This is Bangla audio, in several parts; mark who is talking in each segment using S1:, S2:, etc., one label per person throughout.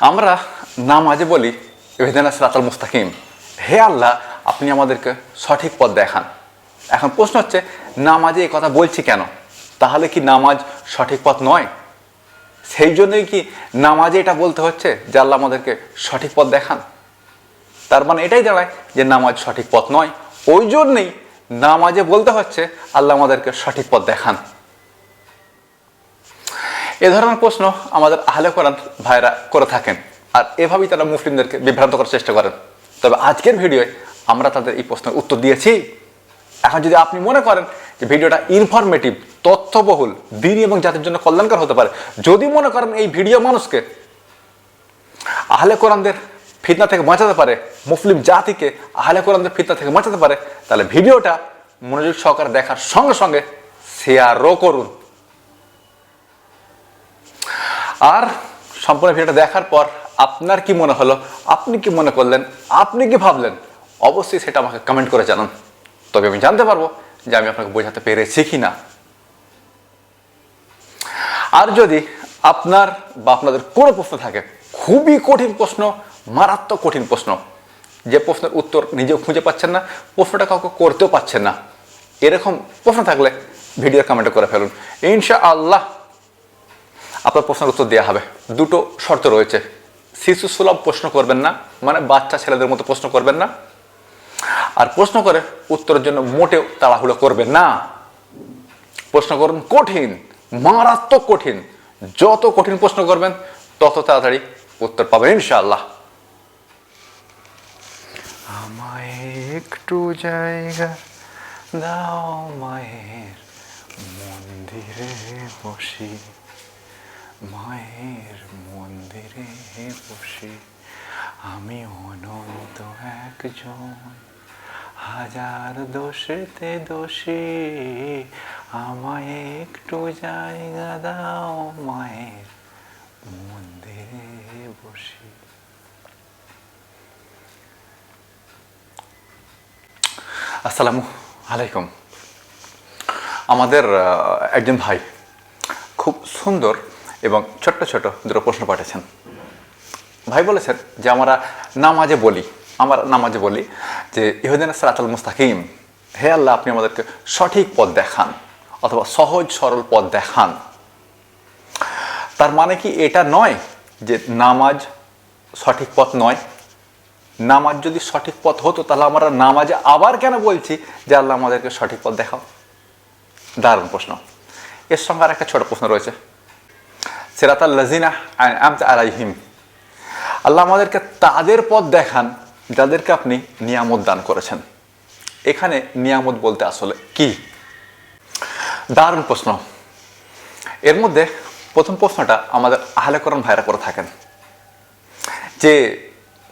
S1: আমরা নামাজে বলি বেদানা সিরাতাল মুস্তাকিম। হে আল্লাহ, আপনি আমাদেরকে সঠিক পথ দেখান। এখন প্রশ্ন হচ্ছে নামাজে এই কথা বলছি কেন? তাহলে কি নামাজ সঠিক পথ নয়? সেই জন্যই কি নামাজে এটা বলতে হচ্ছে যে আল্লাহ আমাদেরকে সঠিক পথ দেখান? তার মানে এটাই দাঁড়ায় যে নামাজ সঠিক পথ নয়। ওই জন্যেই নামাজে বলতে হচ্ছে, আল্লাহ আমাদেরকে সঠিক পথ দেখান। এ ধরনের প্রশ্ন আমাদের আহলে কোরআন ভাইরা করে থাকেন। আর এভাবেই তারা মুসলিমদেরকে বিভ্রান্ত করার চেষ্টা করেন। তবে আজকের ভিডিওয় আমরা তাদের এই প্রশ্নের উত্তর দিয়েছি। এখন যদি আপনি মনে করেন যে ভিডিওটা ইনফরমেটিভ তথ্যবহুল, দিন এবং জাতির জন্য কল্যাণকর হতে পারে, যদি মনে করেন এই ভিডিও মানুষকে আহলে কোরআনদের ফিতনা থেকে বাঁচাতে পারে মুসলিম জাতিকে আহলে কোরআনদের ফিতনা থেকে বাঁচাতে পারে, তাহলে ভিডিওটা মনোযোগ সহকারে দেখার সঙ্গে সঙ্গে শেয়ারও করুন। আর সম্পূর্ণ ভিডিওটা দেখার পর আপনার কি মনে হলো? আপনি কি মনে করলেন? আপনি কি ভাবলেন? অবশ্যই সেটা আমাকে কমেন্ট করে জানান। তবে আমি জানতে পারব যে আমি আপনাকে বোঝাতে পেরেছি কি না আর যদি আপনার বা আপনাদের কোনো প্রশ্ন থাকে, খুবই কঠিন প্রশ্ন, মারাত্মক কঠিন প্রশ্ন, যে প্রশ্নের উত্তর নিজেও খুঁজে পাচ্ছেন না, প্রশ্নটা কাউকে করতেও পাচ্ছেন না, এরকম প্রশ্ন থাকলে ভিডিও কমেন্টে করে ফেলুন। ইনশা আল্লাহ আপনার প্রশ্নের উত্তর দেওয়া হবে। দুটো শর্ত রয়েছে। শিশু সুলভ প্রশ্ন করবেন না মানে বাচ্চা ছেলেদের মতো প্রশ্ন করবেন না। আর প্রশ্ন করে উত্তরের জন্য মোটেও তাড়াহুড়ো করবেন না। প্রশ্ন করুন কঠিন, মারাত্মক কঠিন, যত কঠিন প্রশ্ন করবেন, তত তাড়াতাড়ি উত্তর পাবেন ইনশাআল্লাহ। আমায় একটু জায়গা দাও মায়ের মন্দিরে বসি। মায়ের মন্দিরে বসে আমি অনন্ত একজন। হাজার দোষেতে দোষী আমায় একটু জায়গা দাও মায়ের মন্দিরে বসি। আসসালামু আলাইকুম। আমাদের একজন ভাই খুব সুন্দর এবং ছোট্ট ছোট দুটো প্রশ্ন পাঠিয়েছেন। ভাই বলেছেন যে আমরা নামাজে বলি, আমরা নামাজে বলি যে, ইহুদিন সালাতাল মুস্তাকিম, হে আল্লাহ, আপনি আমাদেরকে সঠিক পথ দেখান অথবা সহজ, সরল পথ দেখান। তার মানে কি এটা নয় যে নামাজ সঠিক পথ নয়? নামাজ যদি সঠিক পথ হতো, তাহলে আমরা নামাজে আবার কেন বলছি যে আল্লাহ আমাদেরকে সঠিক পথ দেখাও? দারুণ প্রশ্ন। এর সঙ্গে আর একটা ছোট প্রশ্ন রয়েছে। সেরাতাল লাজিনা আলাইহিম। আল্লাহ আমাদেরকে তাদের পথ দেখান, যাদেরকে আপনি নিয়ামত দান করেছেন। এখানে নিয়ামত বলতে আসলে কি? দারুণ প্রশ্ন। এর মধ্যে প্রথম প্রশ্নটা আমাদের আহলে করণ ভাইরা করে থাকেন। যে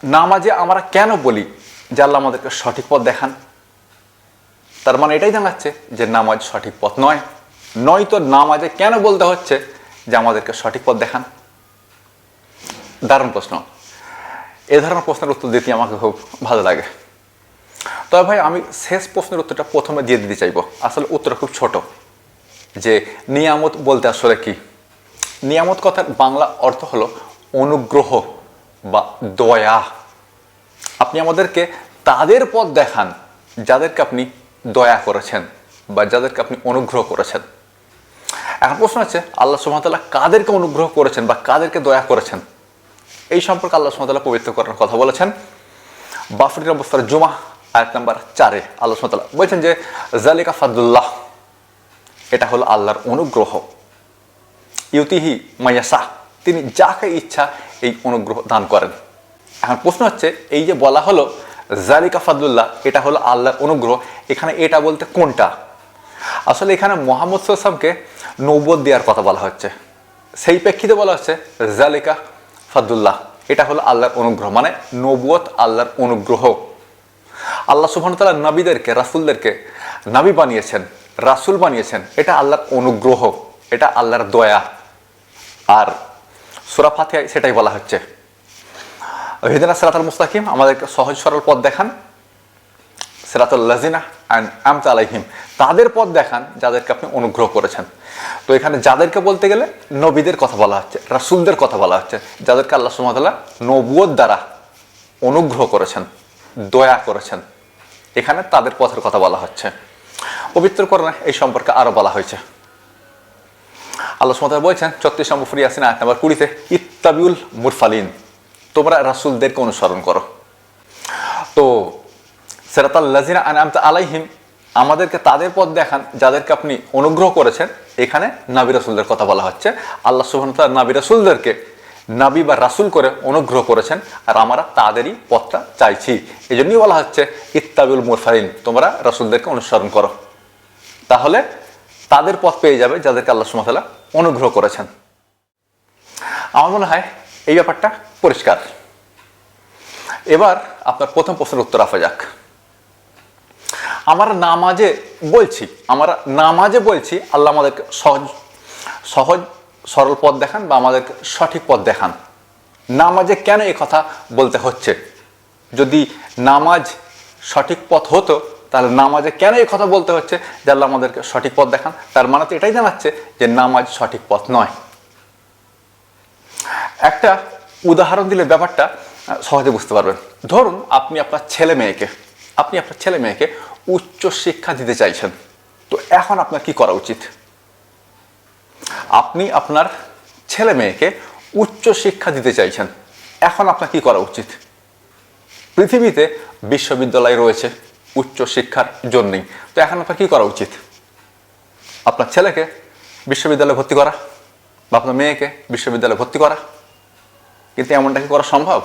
S1: নামাজে আমরা কেন বলি যে আল্লাহ আমাদেরকে সঠিক পথ দেখান? তার মানে এটাই জানাচ্ছে যে নামাজ সঠিক পথ নয়। নয়তো নামাজে কেন বলতে হচ্ছে যে আমাদেরকে সঠিক পথ দেখান। দারুণ প্রশ্ন। এ ধরনের প্রশ্নের উত্তর দিতে আমাকে খুব ভালো লাগে। তবে ভাই, আমি শেষ প্রশ্নের উত্তরটা প্রথমে দিয়ে দিতে চাইব। আসলে উত্তরটা খুব ছোট। যে নিয়ামত বলতে আসলে কি? নিয়ামত কথার বাংলা অর্থ হলো অনুগ্রহ বা দয়া। আপনি আমাদেরকে তাদের পথ দেখান যাদেরকে আপনি দয়া করেছেন বা যাদেরকে আপনি অনুগ্রহ করেছেন। এখন প্রশ্ন হচ্ছে, আল্লাহ সুমতাল্লাহ কাদেরকে অনুগ্রহ করেছেন বা কাদেরকে দয়া করেছেন? এই সম্পর্কে আল্লাহ সুমতাল্লাহ পবিত্র করার কথা বলেছেন। বাফরিন অবস্থার জুমা আয়াত নাম্বার চারে আল্লাহ সুমতাল্লাহ বলছেন যে জালিকা ফাদুল্লাহ এটা হলো আল্লাহর অনুগ্রহ। ইউতিহি মাইয়াসা তিনি যাকে ইচ্ছা এই অনুগ্রহ দান করেন। এখন প্রশ্ন হচ্ছে, এই যে বলা হলো জালিকা ফাদুল্লাহ এটা হলো আল্লাহর অনুগ্রহ, এখানে এটা বলতে কোনটা? আসলে এখানে মোহাম্মদ সাল্লামকে নৌবত দেওয়ার কথা বলা হচ্ছে। সেই প্রেক্ষিতে বলা হচ্ছে, জালিকা ফাদুল্লাহ। এটা হলো আল্লাহর অনুগ্রহ মানে নবুয়ত আল্লাহর অনুগ্রহ। আল্লাহ সুবহান তাআলা নবীদেরকে, রাসুলদেরকে নবী বানিয়েছেন, রাসূল বানিয়েছেন। এটা আল্লাহর অনুগ্রহ, এটা আল্লাহর দয়া। আর সূরা ফাতিহায় সেটাই বলা হচ্ছে। হিদিনা সিরাতাল মুস্তাকিম, আমাদেরকে সহজ সরল পথ দেখান। সেরাতুল্লাজিনা অ্যান্ড আলাইহিম তাদের পথ দেখান যাদেরকে আপনি অনুগ্রহ করেছেন। তো এখানে যাদেরকে বলতে গেলে নবীদের কথা বলা হচ্ছে, রাসুলদের কথা বলা হচ্ছে, যাদেরকে আল্লাহ সুমতাল্লাহ নবুয়র দ্বারা অনুগ্রহ করেছেন, দয়া করেছেন। এখানে তাদের পথের কথা বলা হচ্ছে। পবিত্র করণে এই সম্পর্কে আরও বলা হয়েছে। আল্লাহ বলছেন চত্রিশ নম্বর ফ্রি আসিনা, আয়াত নাম্বার কুড়িতে, ইত্তাবিউল মুরফালিন তোমরা রাসুলদেরকে অনুসরণ করো। তো সেরাতাল লাজিনা আনামতা আলাইহিম, আমাদেরকে তাদের পথ দেখান যাদেরকে আপনি অনুগ্রহ করেছেন। এখানে নাবি রাসুলদের কথা বলা হচ্ছে। আল্লাহ সুবহান তাআলা নাবি রাসুলদেরকে নাবি বা রাসুল করে অনুগ্রহ করেছেন আর আমরা তাদেরই পথটা চাইছি। এই জন্যই বলা হচ্ছে, ইত্তাবিউল মুরফালিন তোমরা রাসুলদেরকে অনুসরণ করো। তাহলে তাদের পথ পেয়ে যাবে যাদেরকে আল্লাহ সুমতালা অনুগ্রহ করেছেন। আমার মনে হয় এই ব্যাপারটা পরিষ্কার। এবার আপনার প্রথম প্রশ্নের উত্তর আসা যাক। আমরা নামাজে বলছি, আমরা নামাজে বলছি, আল্লাহ আমাদেরকে সহজ সহজ, সরল পথ দেখান বা আমাদেরকে সঠিক পথ দেখান। নামাজে কেন এই কথা বলতে হচ্ছে? যদি নামাজ সঠিক পথ হতো, তাহলে নামাজে কেন এই কথা বলতে হচ্ছে যে আল্লাহ আমাদেরকে সঠিক পথ দেখান? তার মানে তো এটাই জানাচ্ছে যে নামাজ সঠিক পথ নয়। একটা উদাহরণ দিলে ব্যাপারটা সহজে বুঝতে পারবেন। ধরুন আপনি আপনার ছেলে মেয়েকে আপনি আপনার ছেলে মেয়েকে উচ্চ শিক্ষা দিতে চাইছেন, তো এখন আপনার কি করা উচিত? আপনি আপনার ছেলে মেয়েকে উচ্চ শিক্ষা দিতে চাইছেন, এখন আপনার কি করা উচিত? পৃথিবীতে বিশ্ববিদ্যালয় রয়েছে উচ্চ শিক্ষার জন্যই, তো এখন আপনার কি করা উচিত? আপনার ছেলেকে বিশ্ববিদ্যালয়ে ভর্তি করা বা আপনার মেয়েকে বিশ্ববিদ্যালয়ে ভর্তি করা? কিন্তু এমনটা কি করা সম্ভব?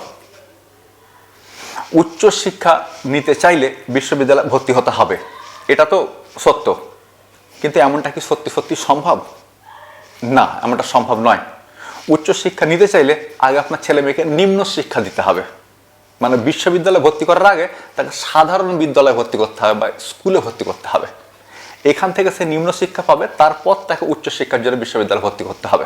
S1: উচ্চ শিক্ষা নিতে চাইলে বিশ্ববিদ্যালয়ে ভর্তি হতে হবে। এটা তো সত্য। কিন্তু এমনটা কি সত্যি সত্যি সম্ভব? না, এমনটা সম্ভব নয়। উচ্চ শিক্ষা নিতে চাইলে আগে আপনার ছেলে মেয়েকে নিম্ন শিক্ষা দিতে হবে। মানে বিশ্ববিদ্যালয়ে ভর্তি করার আগে তাকে সাধারণ বিদ্যালয়ে ভর্তি করতে হবে বা স্কুলে ভর্তি করতে হবে। এখান থেকে সে নিম্ন শিক্ষা পাবে, তারপর তাকে উচ্চ শিক্ষার জন্য বিশ্ববিদ্যালয়ে ভর্তি করতে হবে।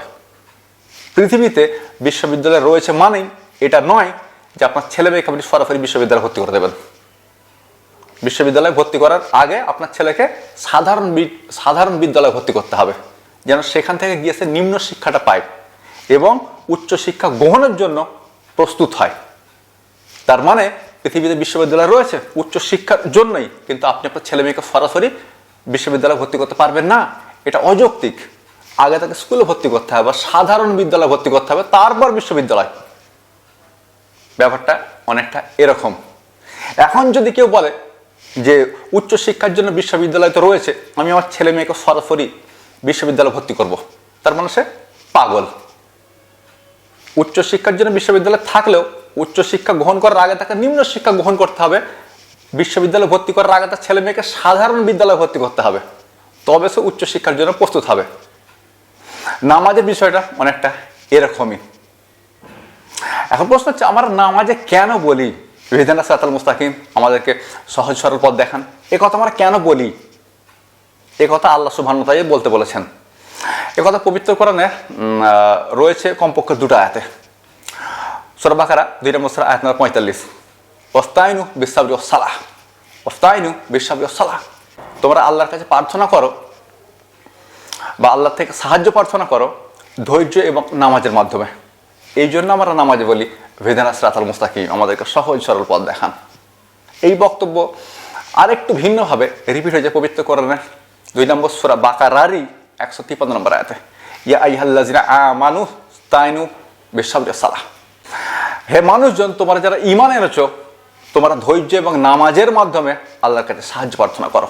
S1: পৃথিবীতে বিশ্ববিদ্যালয় রয়েছে মানেই এটা নয় যে আপনার ছেলে মেয়েকে আপনি সরাসরি বিশ্ববিদ্যালয়ে ভর্তি করে দেবেন। বিশ্ববিদ্যালয়ে ভর্তি করার আগে আপনার ছেলেকে সাধারণ সাধারণ বিদ্যালয়ে ভর্তি করতে হবে, যেন সেখান থেকে গিয়ে সে নিম্ন শিক্ষাটা পায় এবং উচ্চ শিক্ষা গ্রহণের জন্য প্রস্তুত হয়। তার মানে পৃথিবীতে বিশ্ববিদ্যালয় রয়েছে, উচ্চ শিক্ষার জন্যই, কিন্তু আপনি আপনার ছেলে মেয়েকে সরাসরি বিশ্ববিদ্যালয়ে ভর্তি করতে পারবেন না। এটা অযৌক্তিক। আগে তাকে স্কুলে ভর্তি করতে হবে বা সাধারণ বিদ্যালয়ে ভর্তি করতে হবে, তারপর বিশ্ববিদ্যালয়। ব্যাপারটা অনেকটা এরকম। এখন যদি কেউ বলে যে উচ্চ শিক্ষার জন্য বিশ্ববিদ্যালয় তো রয়েছে, আমি আমার ছেলে মেয়েকে সরাসরি বিশ্ববিদ্যালয়ে ভর্তি করব। তার মানে সে পাগল। উচ্চ শিক্ষার জন্য বিশ্ববিদ্যালয় থাকলেও উচ্চ শিক্ষা গ্রহণ করার আগে তাকে নিম্ন শিক্ষা গ্রহণ করতে হবে। বিশ্ববিদ্যালয়ে ভর্তি করার আগে তার ছেলে মেয়েকে সাধারণ বিদ্যালয়ে ভর্তি করতে হবে। তবে সে উচ্চ শিক্ষার জন্য প্রস্তুত হবে। নামাজের বিষয়টা অনেকটা এরকমই। এখন প্রশ্ন হচ্ছে, আমরা নামাজে কেন বলি? বিধানা সাতাল মুস্তাকিম, আমাদেরকে সহজ সরল পথ দেখান। এ কথা আমরা কেন বলি? এ কথা আল্লাহ সুবহানাহু বলতে বলেছেন। এ কথা পবিত্র কোরআনে রয়েছে কমপক্ষে দুটো আয়াতে। সূরা বাকারা, দুই নম্বর আয়াত নম্বর পঁয়তাল্লিশ। ওস্তাইনু বিসাবরি সালাহ ওস্তাইনু বিসাবরি সালাহ তোমরা আল্লাহর কাছে প্রার্থনা করো বা আল্লাহ থেকে সাহায্য প্রার্থনা করো ধৈর্য এবং নামাজের মাধ্যমে। এই জন্য আমরা নামাজে বলি ভেদানা সরাতাল মুস্তাকিম আমাদেরকে সহজ সরল পথ দেখান। এই বক্তব্য আরেকটু ভিন্নভাবে রিপিট হয়ে যায় পবিত্র কোরআনের দুই নম্বর সুরা বাকারারি একশো তিপ্পান্ন নম্বর আয়াতে, ইয়া আইহাল্লাজিনা মানুষ তাইনু বিশ্বর সালাহ হে মানুষজন, তোমরা যারা ইমান এনেছো, তোমরা ধৈর্য এবং নামাজের মাধ্যমে আল্লাহর কাছে সাহায্য প্রার্থনা করো।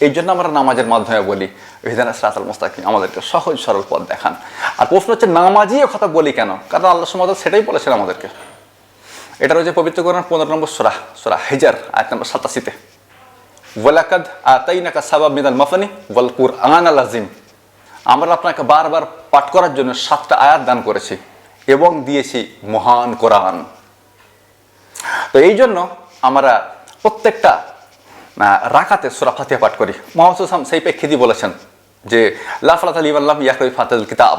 S1: এই জন্য আমরা নামাজের মাধ্যমে বলি হিদানা সরাতাল মুস্তাকিম আমাদেরকে সহজ সরল পথ দেখান। আর প্রশ্ন হচ্ছে, নামাজই কথা বলি কেন? কারণ আল্লাহ সুমাদ সেটাই বলেছেন আমাদেরকে। এটা রয়েছে পবিত্র কোরআন পনেরো নম্বর সোরা সোরা হেজার, আয়াত নম্বর সাতাশিতে, ওয়ালাকাদ আতাইনাকা সাবাব মিনাল মাফানি ওয়াল কুরআন আল আজিম আমরা আপনাকে বারবার পাঠ করার জন্য সাতটা আয়াত দান করেছি এবং দিয়েছি মহান কোরআন। তো এই জন্য আমরা প্রত্যেকটা রাকাতে সুরা ফাতিহা পাঠ করি। মোহাম্মদ সেই প্রেক্ষিতই বলেছেন যে লাফলাত আলী আল্লাহ ইয়াকরি ফাতেল কিতাব।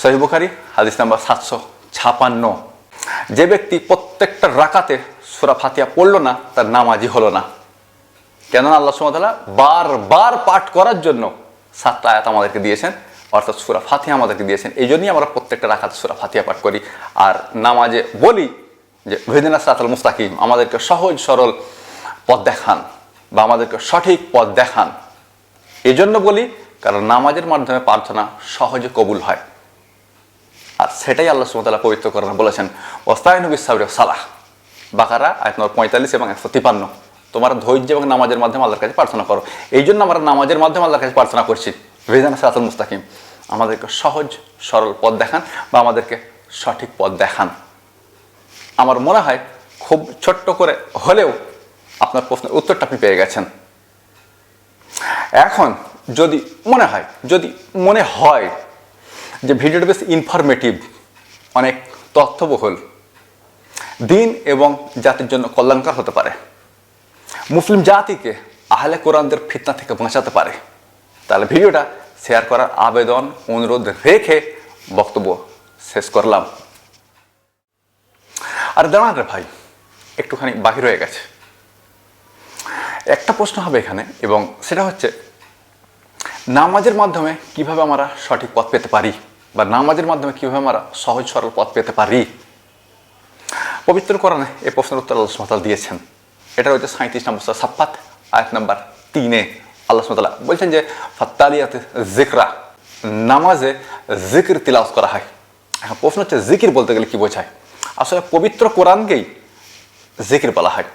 S1: সহি বুখারি, হাদিস নাম্বার সাতশো ছাপান্ন। যে ব্যক্তি প্রত্যেকটা রাকাতে সুরা ফাতিয়া পড়ল না, তার নামাজি হলো না। কেননা আল্লাহ সুমতাল্লাহ বারবার পাঠ করার জন্য সাতটা আয়াত আমাদেরকে দিয়েছেন, অর্থাৎ সুরা ফাতিয়া আমাদেরকে দিয়েছেন। এই জন্যই আমরা প্রত্যেকটা রাখাতে সুরা ফাতিয়া পাঠ করি। আর নামাজে বলি যে ভেদিনা সাতাল মুস্তাকিম, আমাদেরকে সহজ সরল পথ দেখান বা আমাদেরকে সঠিক পথ দেখান। এই জন্য বলি, কারণ নামাজের মাধ্যমে প্রার্থনা সহজে কবুল হয়। আর সেটাই আল্লাহ সুমতাল্লাহ পবিত্র করেন বলেছেন ওস্তায়নবী সাবর সালাহ। বাকারা, আয়াত নম্বর পঁয়তাল্লিশ এবং একশো তিপান্ন তোমার ধৈর্য এবং নামাজের মাধ্যমে আল্লাহর কাছে প্রার্থনা করো। এই জন্য আমরা নামাজের মাধ্যমে আল্লাহর কাছে প্রার্থনা করছি। ভেজান সালাতুল মুস্তাকিম, আমাদেরকে সহজ, সরল পথ দেখান বা আমাদেরকে সঠিক পথ দেখান। আমার মনে হয়, খুব ছোট্ট করে হলেও আপনার প্রশ্নের উত্তরটা আপনি পেয়ে গেছেন। এখন যদি মনে হয়, যদি মনে হয় যে ভিডিওটা বেশ ইনফরমেটিভ অনেক তথ্যবহুল, দিন এবং জাতির জন্য কল্যাণকর হতে পারে। মুসলিম জাতিকে আহলে কোরআনদের ফিতনা থেকে বাঁচাতে পারে। তাহলে ভিডিওটা শেয়ার করার আবেদন, অনুরোধ রেখে বক্তব্য শেষ করলাম। আর দাঁড়ান রে ভাই, একটুখানি বাহির হয়ে গেছে। একটা প্রশ্ন হবে এখানে, এবং সেটা হচ্ছে, নামাজের মাধ্যমে কীভাবে আমরা সঠিক পথ পেতে পারি? বা নামাজের মাধ্যমে কীভাবে আমরা সহজ, সরল পথ পেতে পারি? পবিত্র কোরআনে এই প্রশ্নের উত্তর আল্লাহ সুমতাল দিয়েছেন। এটা রয়েছে সাঁত্রিশ নম্বর সুরা সাপ্পাত আয়াত নাম্বার তিনে। আল্লাহ সুমতাল্লাহ বলছেন যে, ফাত্তালিয়াতে জিকরা নামাজে জিকির তিলাওয়াত করা হয়। এখন প্রশ্ন হচ্ছে জিকির বলতে গেলে কি বোঝায়? আসলে পবিত্র কোরআনকেই জিকির বলা হয়।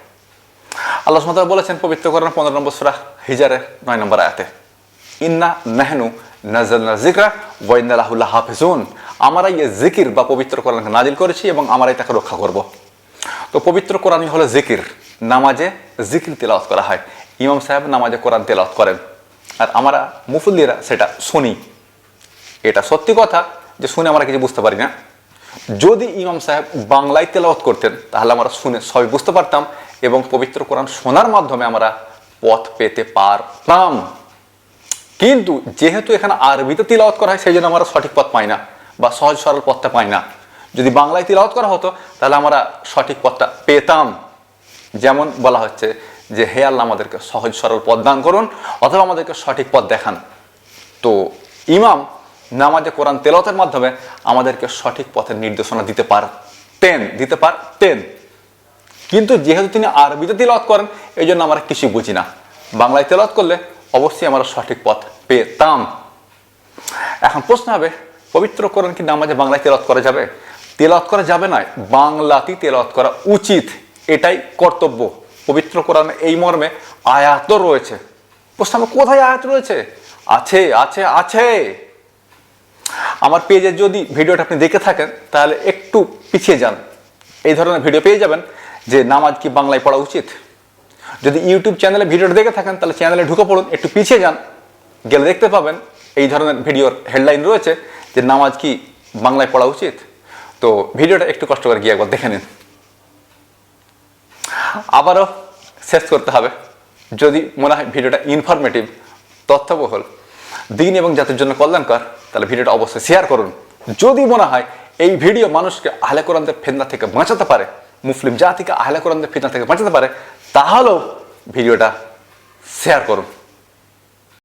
S1: আল্লাহ সুমতাল বলেছেন পবিত্র কোরআন পনেরো নম্বর সুরা হিজারে নয় নম্বর আয়াতে, ইন্না মেহনু নাজালনা জিকরা ওয়াইনালাহুল্লাহ হাফিজুন আমরা এই জিকির বা পবিত্র কোরআনকে নাজিল করেছি এবং আমরাই তাকে রক্ষা করব। তো পবিত্র কোরআনই হলো জিকির নামাজে জিকির তেলাওয়াত করা হয়। ইমাম সাহেব নামাজে কোরআন তেলাওয়াত করেন। আর আমরা মুফুল্লিরা সেটা শুনি। এটা সত্যি কথা যে শুনে আমরা কিছু বুঝতে পারি না। যদি ইমাম সাহেব বাংলায় তেলাওয়াত করতেন, তাহলে আমরা শুনে সবই বুঝতে পারতাম এবং পবিত্র কোরআন শোনার মাধ্যমে আমরা পথ পেতে পারতাম। কিন্তু যেহেতু এখানে আরবিতে তিলাওয়াত করা হয়, সেই জন্য আমরা সঠিক পথ পাই না বা সহজ সরল পথটা পাই না। যদি বাংলায় তিলাওয়াত করা হতো, তাহলে আমরা সঠিক পথটা পেতাম। যেমন বলা হচ্ছে যে, হে আল্লাহ, আমাদেরকে সহজ সরল পথ দান করুন, অথবা আমাদেরকে সঠিক পথ দেখান। তো ইমাম নামাজে কোরআন তেলতের মাধ্যমে আমাদেরকে সঠিক পথের নির্দেশনা দিতে পারতেন দিতে পারতেন। কিন্তু যেহেতু তিনি আরবিতে তেলাওয়াত করেন এই জন্য আমরা কিছু বুঝি না। বাংলায় তেলাওয়াত করলে অবশ্যই আমরা সঠিক পথ পেতাম। এখন প্রশ্ন হবে, পবিত্র কোরআন কি নামাজে বাংলায় তেলাওয়াত করা যাবে? তেলাওয়াত করা যাবে না, বাংলাতেই তেলাওয়াত করা উচিত। এটাই কর্তব্য। পবিত্র কোরআন এই মর্মে আয়াত রয়েছে। প্রশ্ন হবে, কোথায় আয়াত রয়েছে? আছে আছে আছে। আমার পেজে যদি ভিডিওটা আপনি দেখে থাকেন, তাহলে একটু পিছিয়ে যান। এই ধরনের ভিডিও পেয়ে যাবেন। যে নামাজ কি বাংলায় পড়া উচিত? যদি ইউটিউব চ্যানেলে ভিডিওটা দেখে থাকেন, তাহলে চ্যানেলে ঢুকে পড়ুন, একটু পিছিয়ে যান। গেলে দেখতে পাবেন, এই ধরনের ভিডিওর হেডলাইন রয়েছে যে নামাজ কি বাংলায় পড়া উচিত। তো ভিডিওটা একটু কষ্ট করে গিয়ে একবার দেখে নিন। আবারও শেষ করতে হবে। যদি মনে হয় ভিডিওটা ইনফরমেটিভ তথ্যবহুল, দিন এবং জাতির জন্য কল্যাণকর, তাহলে ভিডিওটা অবশ্যই শেয়ার করুন। যদি মনে হয় এই ভিডিও মানুষকে আহলে কোরআনদের ফেতনা থেকে বাঁচাতে পারে মুসলিম জাতিকে আহলে কোরআনদের ফিতনা থেকে বাঁচাতে পারে তাহলেও ভিডিওটা শেয়ার করুন।